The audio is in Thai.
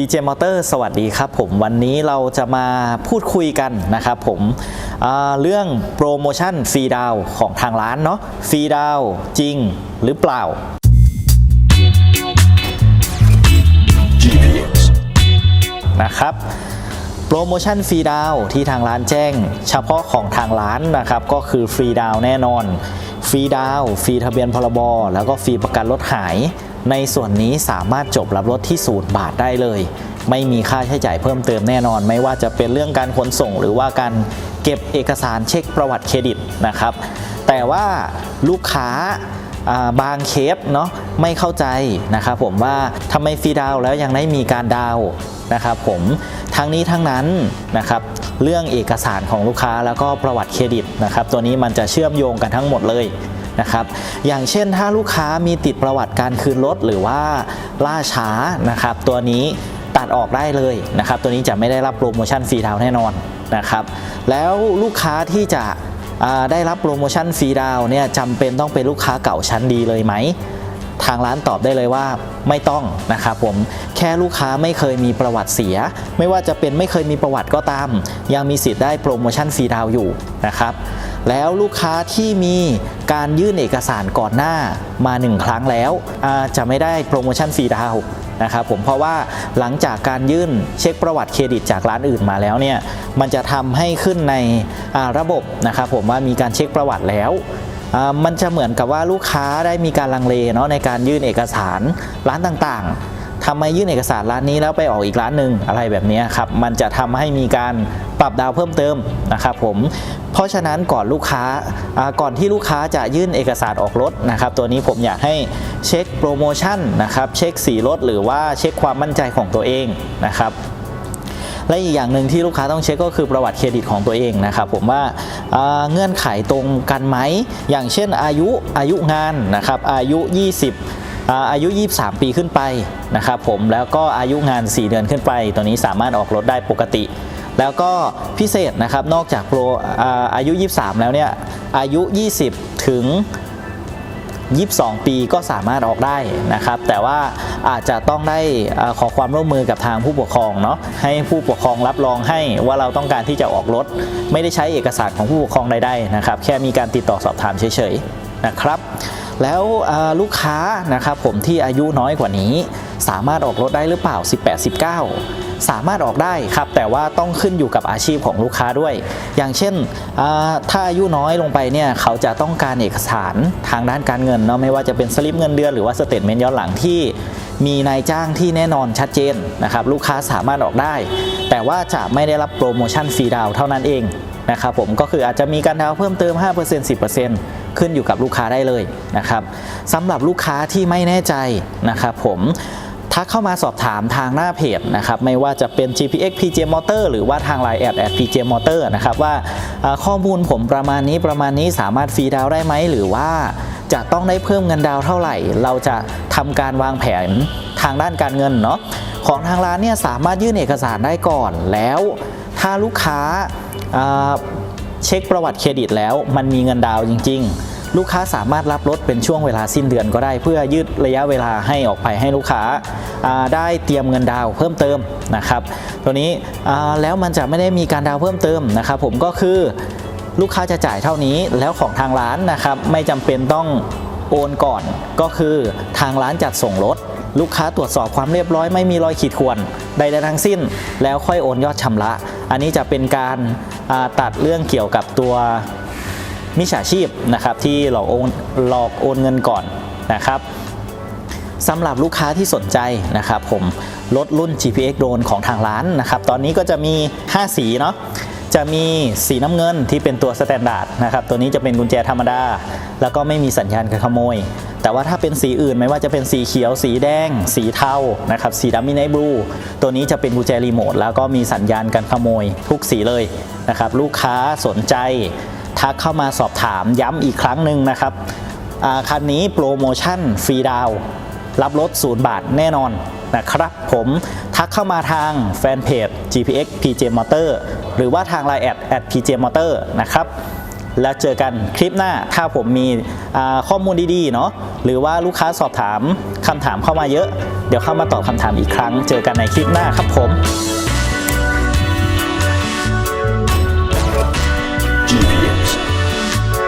PJ Motor สวัสดีครับผมวันนี้เราจะมาพูดคุยกันนะครับผมอ่าเรื่องโปรโมชั่นฟรีดาวน์ของทางร้านเนาะฟรีดาวน์จริงหรือเปล่า นะครับโปรโมชั่นฟรีดาวน์ที่ทางร้านแจ้ง เฉพาะของทางร้านนะครับก็คือฟรีดาวน์แน่นอน ฟรีดาวน์ฟรีทะเบียนพรบแล้วก็ฟรีประกันรถหาย ในส่วนนี้สามารถจบรับรถที่ศูนย์บาทได้เลย ไม่มีค่าใช้จ่ายเพิ่มเติมแน่นอน ไม่ว่าจะเป็นเรื่องการขนส่ง หรือว่าการเก็บเอกสารเช็คประวัติเครดิตนะครับ แต่ว่าลูกค้าบางเคสเนาะไม่เข้าใจนะครับผมว่าทำไมฟรีดาวแล้วยังได้มีการดาวนะครับผมทั้งนี้ทั้งนั้นนะครับเรื่องเอกสารของลูกค้าแล้วก็ประวัติเครดิตนะครับตัวนี้มันจะเชื่อมโยงกันทั้งหมดเลย นะครับ อย่างเช่นถ้าลูกค้ามีติดประวัติการคืนรถหรือว่าล่าช้านะครับ ตัวนี้ตัดออกได้เลยนะครับ ตัวนี้จะไม่ได้รับโปรโมชั่นฟรีดาวแน่นอนนะครับ แล้วลูกค้าที่จะได้รับโปรโมชั่นฟรีดาวเนี่ยจำเป็นต้องเป็นลูกค้าเก่าชั้นดีเลยไหม ทางร้านตอบได้เลยว่าไม่ต้องนะครับผมแค่ลูกค้าไม่เคยมีประวัติเสีย ไม่ว่าจะเป็นไม่เคยมีประวัติก็ตาม ยังมีสิทธิ์ได้โปรโมชั่นฟรีดาวอยู่นะครับแล้วลูกค้าที่มีการยื่นเอกสารก่อนหน้ามา 1 ครั้งแล้วจะไม่ได้โปรโมชั่นฟรีดาวนะครับผมเพราะว่าหลังจากการยื่นเช็คประวัติเครดิตจากร้านอื่นมาแล้วเนี่ยมันจะทำให้ขึ้นในระบบนะครับผมว่ามีการเช็คประวัติแล้ว มันจะเหมือนกับว่าลูกค้าได้มีการลังเลเนาะในการยื่นเอกสารร้านต่างๆทำไมยื่นเอกสารร้านนี้แล้วไปออกอีกร้านหนึ่งอะไรแบบนี้ครับมันจะทำให้มีการปรับดาวเพิ่มเติมนะครับผมเพราะฉะนั้นก่อนลูกค้าอ่าก่อนที่ลูกค้าจะยื่นเอกสารออกรถนะครับ ตัวนี้ผมอยากให้เช็คโปรโมชั่นนะครับเช็คสีรถหรือว่าเช็คความมั่นใจของตัวเองนะครับ และอีกอย่างหนึ่งที่ลูกค้าต้องเช็คก็คือประวัติเครดิตของตัวเองนะครับผมว่าอ่าเงื่อนไขตรงกันไหม อย่างเช่นอายุอายุงานนะครับอายุ 20อายุ 23 ปีขึ้นไปนะครับผมแล้วก็อายุงาน 4 เดือนขึ้นไป ตัวนี้สามารถออกรถได้ปกติ แล้วก็พิเศษนะครับนอกจากโปรอายุ 23 แล้วเนี่ยอายุ 20 ถึง 22 ปีก็สามารถออกได้นะครับ แต่ว่าอาจจะต้องได้ขอความร่วมมือกับทางผู้ปกครองเนาะให้ผู้ปกครองรับรองให้ว่าเราต้องการที่จะออกรถ ไม่ได้ใช้เอกสารของผู้ปกครองใดๆนะครับ แค่มีการติดต่อสอบถามเฉยๆนะครับ แล้วลูกค้านะครับผมที่อายุน้อยกว่านี้ สามารถออกรถได้หรือเปล่า 18 19 สามารถออกได้ครับ แต่ว่าต้องขึ้นอยู่กับอาชีพของลูกค้าด้วย อย่างเช่นถ้าอายุน้อยลงไปเนี่ยเขาจะต้องการเอกสารทางด้านการเงินเนาะไม่ว่าจะเป็นสลิปเงินเดือนหรือว่าสเตทเมนต์ย้อนหลังที่มีนายจ้างที่แน่นอนชัดเจนนะครับลูกค้าสามารถออกได้ แต่ว่าจะไม่ได้รับโปรโมชั่นฟรีดาวเท่านั้นเองนะครับผมก็คืออาจจะมีการดาวเพิ่มเติม 5% 10% ขึ้นอยู่กับลูกค้าได้เลยนะครับสำหรับลูกค้าที่ไม่แน่ใจนะครับผมทักเข้ามาสอบถามทางหน้าเพจนะครับไม่ว่าจะเป็น GPX PJ Motor หรือว่าทาง Line แอดแอด PJ Motor นะครับว่าข้อมูลผมประมาณนี้ประมาณนี้สามารถฟรีดาวได้ไหม หรือว่าจะต้องได้เพิ่มเงินดาวเท่าไหร่ เราจะทำการวางแผนทางด้านการเงินเนาะของทางร้านเนี่ยสามารถยื่นเอกสารได้ก่อนแล้ว ถ้าลูกค้าเช็คประวัติเครดิตแล้วมันมีเงินดาวจริง ๆ ลูกค้าสามารถรับรถเป็นช่วงเวลาสิ้นเดือนก็ได้ เพื่อยืดระยะเวลาให้ออกไปให้ลูกค้าาได้เตรียมเงินดาวเพิ่มเติมนะครับ ตัวนี้แล้วมันจะไม่ได้มีการดาวเพิ่มเติมนะครับผมก็คือลูกค้าจะจ่ายเท่านี้แล้วของทางร้านนะครับไม่จำเป็นต้องโอนก่อนก็คือทางร้านจัดส่งรถ ลูกค้าตรวจสอบความเรียบร้อยไม่มีรอยขีดข่วนใดๆทั้งสิ้น แล้วค่อยโอนยอดชำระ อันนี้จะเป็นการาตัดเรื่องเกี่ยวกับตัว มิจฉาชีพนะครับที่หลอกโอนหลอกโอนเงินก่อนนะครับสำหรับลูกค้าที่สนใจนะครับผมรถรุ่น GPX Drone ของทางร้านนะครับตอนนี้ก็จะมี 5 สีเนาะจะมีสีน้ำเงินที่เป็นตัวสแตนดาร์ดนะครับตัวนี้จะเป็นกุญแจธรรมดา แล้วก็ไม่มีสัญญาณการขโมย แต่ว่าถ้าเป็นสีอื่นไม่ว่าจะเป็นสีเขียว สีแดง สีเทานะครับสีดำมิน t บลูตัวนี้จะเป็นกุญแจรีโมทแล้วก็มีสัญญาณการขโมยทุกสีเลยนะครับลูกค้าสนใจ ทักเข้ามาสอบถามย้ำอีกครั้งหนึ่งนะครับคันนี้โปรโมชั่นฟรีดาวรับรถ0บาทแน่นอนนะครับผมทักเข้ามาทางแฟนเพจ GPX PJ Motor หรือว่าทาง Line แอด at PJ Motor นะครับแล้วเจอกันคลิปหน้าถ้าผมมีข้อมูลดีๆเนาะหรือว่าลูกค้าสอบถามคำถามเข้ามาเยอะ เดี๋ยวเข้ามาตอบคำถามอีกครั้ง เจอกันในคลิปหน้าครับผม